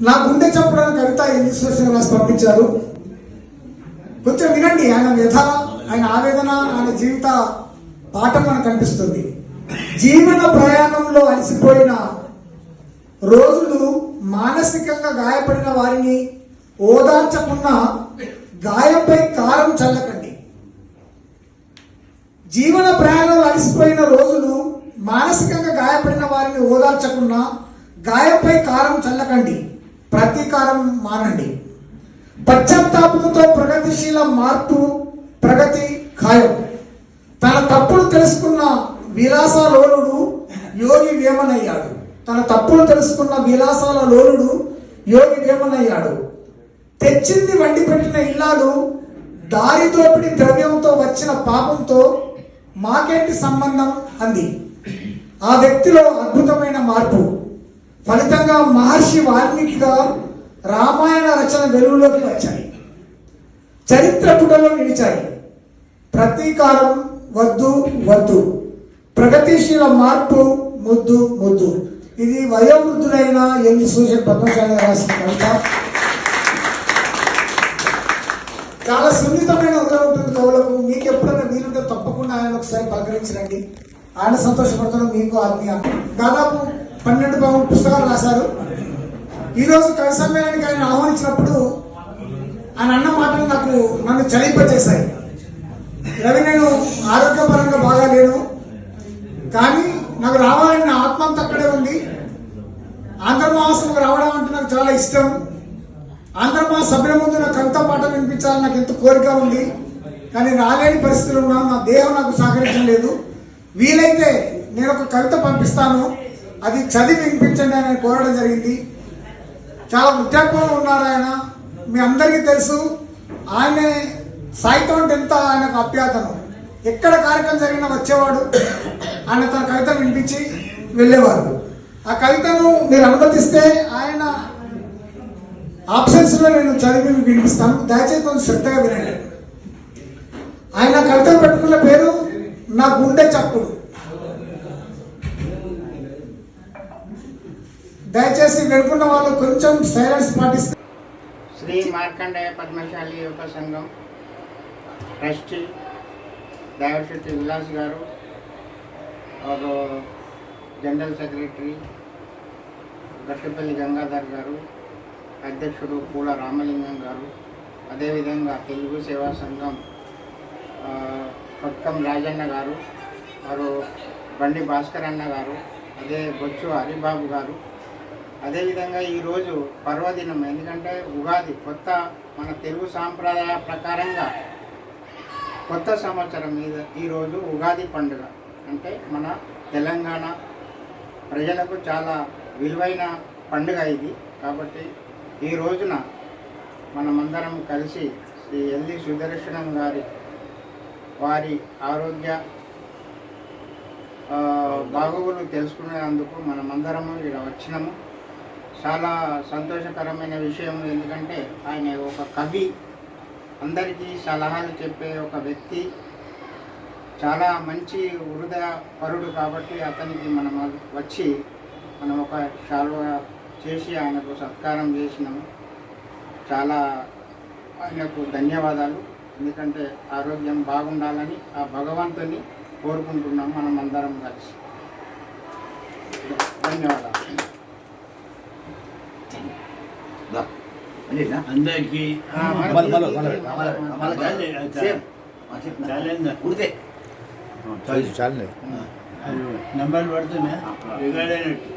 నా గుండె చెప్పడానికి కవిత ఇన్స్పిరేషన్ రాసి పంపించారు. కొంచెం వినండి ఆయన వ్యధ ఆయన ఆవేదన ఆయన జీవిత పాఠం మనకు కనిపిస్తుంది. జీవన ప్రయాణంలో అలసిపోయిన రోజులు మానసికంగా గాయపడిన వారిని ఓదార్చకున్న గాయంపై కారం చల్లకండి. జీవన ప్రయాణంలో అలసిపోయిన రోజులు మానసికంగా గాయపడిన వారిని ఓదార్చకున్న గాయంపై కారం చల్లకండి. ప్రతీకారం మానండి. పశ్చాత్తాపంతో ప్రగతిశీల మార్పు ప్రగతి ఖాయం. తన తప్పులు తెలుసుకున్న విలాసాలోనుడు యోగి వేమనయ్యాడు. తన తప్పులు తెలుసుకున్న విలాసాల లోనుడు యోగి వేమనయ్యాడు. తెచ్చింది వండి పెట్టిన ఇల్లాలు దారి దోపిడి ద్రవ్యంతో వచ్చిన పాపంతో మాకేంటి సంబంధం అంది. ఆ వ్యక్తిలో అద్భుతమైన మార్పు. ఫలితంగా మహర్షి వాల్మీకిగా రామాయణ రచన వెలుగులోకి వచ్చాయి. చరిత్ర పుటలో నిలిచాయి. ప్రతీకారం వద్దు వద్దు. ప్రగతిశీల మార్పు ముద్దు ముద్దు. ఇది వయోవృద్ధులైన ఎన్ని సూచన పద్మశాలి రాసిన కవిత. చాలా సున్నితమైన ఉదయం ఉంటుంది కవులకు. మీకు ఎప్పుడైనా వీలుంటే తప్పకుండా ఆయన ఒకసారి పలకరించరండి ఆయన సంతోషపడతాడు మీకు ఆత్మీయ. దాదాపు పన్నెండు పదమూడు పుస్తకాలు రాశారు. ఈరోజు కవి సమ్మేళనానికి ఆయన ఆహ్వానించినప్పుడు ఆయన అన్న మాటలు నాకు నన్ను చలింపచేశాయి రవి నేను ఆరోగ్యపరంగా బాగా లేను. కానీ నాకు రావాలని నా ఆత్మ అక్కడే ఉంది. ఆంధ్ర రావడం అంటే నాకు చాలా ఇష్టం. ఆంధ్ర మహాసభ్యుల ముందు నా కవిత పాట వినిపించాలని నాకు ఎంత కోరిక ఉంది. కానీ రాలేని పరిస్థితులు ఉన్నాను. నా దేహం నాకు సహకరించడం లేదు. వీలైతే నేను ఒక కవిత పంపిస్తాను. అది చదివి వినిపించండి అని కోరడం జరిగింది. చాలా ఉద్యోగంలో ఉన్నారు ఆయన. మీ అందరికీ తెలుసు ఆయన సాహిత్యం అంటే ఎంత ఆయనకు అభ్యాతనం ఎక్కడ కార్యక్రమం జరిగినా వచ్చేవాడు. ఆయన తన కవిత వినిపించి వెళ్ళేవారు. ఆ కవితను మీరు అనుమతిస్తే ఆయన ఆప్షన్స్లో నేను చదివి మీకు వినిపిస్తాను. దయచేసి కొంచెం శ్రద్ధగా వినండి. ఆయన కవిత పెట్టుకున్న పేరు నా గుండె చప్పుడు. దయచేసి వెనుకున్న వాళ్ళు కొంచెం సైలెన్స్ పాటిస్తే శ్రీ మార్కండేయ పద్మశాలి యువక సంఘం ట్రస్టీ దేవశెట్టి విలాస్ గారు ఒక జనరల్ సెక్రటరీ గట్టిపల్లి గంగాధర్ గారు అధ్యక్షుడు పూల రామలింగం గారు అదేవిధంగా తెలుగు సేవా సంఘం ఆ, కొక్కం రాజన్న గారు వారు బండి భాస్కర్ అన్న గారు అదే బొచ్చు హరిబాబు గారు అదేవిధంగా ఈరోజు పర్వదినం. ఎందుకంటే ఉగాది కొత్త మన తెలుగు సాంప్రదాయ ప్రకారంగా కొత్త సంవత్సరం మీద ఈరోజు ఉగాది పండుగ. అంటే మన తెలంగాణ ప్రజలకు చాలా విలువైన పండుగ ఇది. కాబట్టి ఈ రోజున మనమందరం కలిసి శ్రీ ఎల్లి సుదర్శనం గారి వారి ఆరోగ్య బాగోగులు తెలుసుకునేందుకు మనమందరము ఇక్కడ వచ్చినాము. చాలా సంతోషకరమైన విషయం ఎందుకంటే ఆయన ఒక కవి. అందరికీ సలహాలు చెప్పే ఒక వ్యక్తి. చాలా మంచి హృదయ పరుడు కాబట్టి అతనికి మనం వచ్చి మనం ఒక శాలువ చేసి ఆయనకు సత్కారం చేసినాము. చాలా ఆయనకు ధన్యవాదాలు. ఎందుకంటే ఆరోగ్యం బాగుండాలని ఆ భగవంతుని కోరుకుంటున్నాం మనం అందరం కలిసి. ధన్యవాదాలు అందరికి ఆ, మరి మళ్ళీ, మళ్ళీ, ఈ- మళ్ళీ, ఈ- మళ్ళీ, మళ్ళీ- సేమ్. ఉడితే చాలు నెంబర్లు పడుతున్నాయి రికార్డ్ అయినట్టు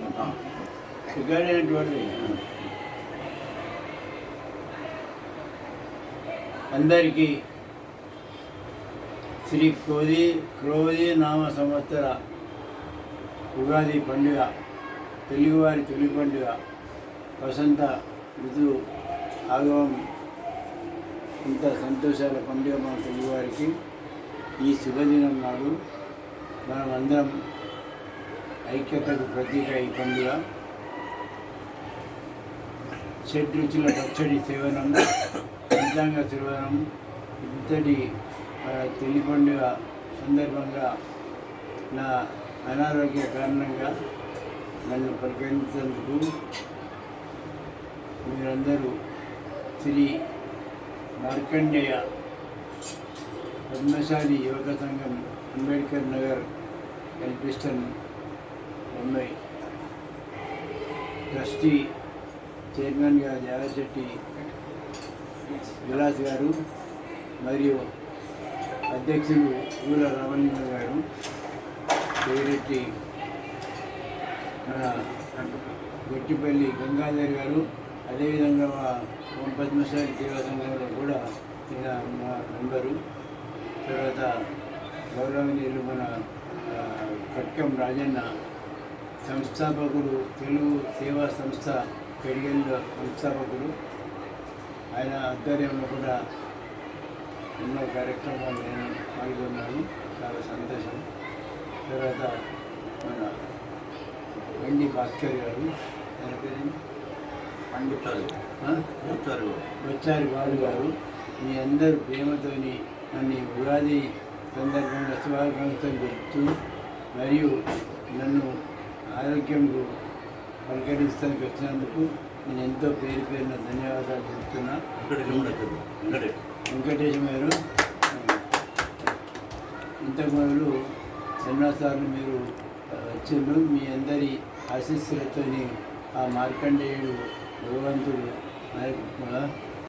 రికార్డ్ అయినట్టు పడుతుంది అందరికీ శ్రీ కోది క్రోధి నామ సంవత్సర ఉగాది పండుగ తెలుగువారి తొలి పండుగ వసంత ఋతువు ఆగమం. ఇంత సంతోషాల పండుగ మన తెలుగువారికి. ఈ శుభదినం నాడు మనం అందరం ఐక్యతకు ప్రతీక ఈ పండుగ. షడ్రుచుల పచ్చడి సేవనం పంచాంగ సేవనం ఇంతటి ఆ, తొలి పండుగ సందర్భంగా నా అనారోగ్య కారణంగా నన్ను పరిగణించేందుకు మీరందరూ శ్రీ మార్కండేయ పద్మశాలి యువక సంఘం అంబేద్కర్ నగర్ ఎల్పిస్టన్ ముంబై ట్రస్టీ చైర్మన్గా దేవశెట్టి విలాస్ గారు మరియు అధ్యక్షులు ఊర రమణ గారు పేరెట్టి మన గట్టిపల్లి గంగాధర్ గారు అదేవిధంగా మా ఓం పద్మశాలి సేవా సంఘంలో కూడా ఈయన మా మెంబరు. తర్వాత గౌరవనీయులు మన కట్కం రాజన్న సంస్థాపకుడు తెలుగు సేవా సంస్థ పెడిగల్ సంస్థాపకుడు. ఆయన ఆధ్వర్యంలో కూడా ఎన్నో కార్యక్రమాలు నేను పాల్గొన్నాను. చాలా సంతోషం. తర్వాత మన వెండి భాస్కర్ గారు ఆయన పేరు వచ్చారు. బాలు గారు మీ అందరు ప్రేమతోని నన్ను ఉగాది సందర్భంగా శుభాకాంక్షలు చెప్తూ మరియు నన్ను ఆరోగ్యంకు పలకరించడానికి వచ్చినందుకు నేను ఎంతో పేరు పేరున ధన్యవాదాలు చెప్తున్నా. వెంకటేశం గారు. ఇంతకు మొదలు ఎన్నోసార్లు మీరు వచ్చిండ్రు. మీ అందరి ఆశీస్సులతోని ఆ మార్కండేయుడు 노란돌이 아이고 뭐야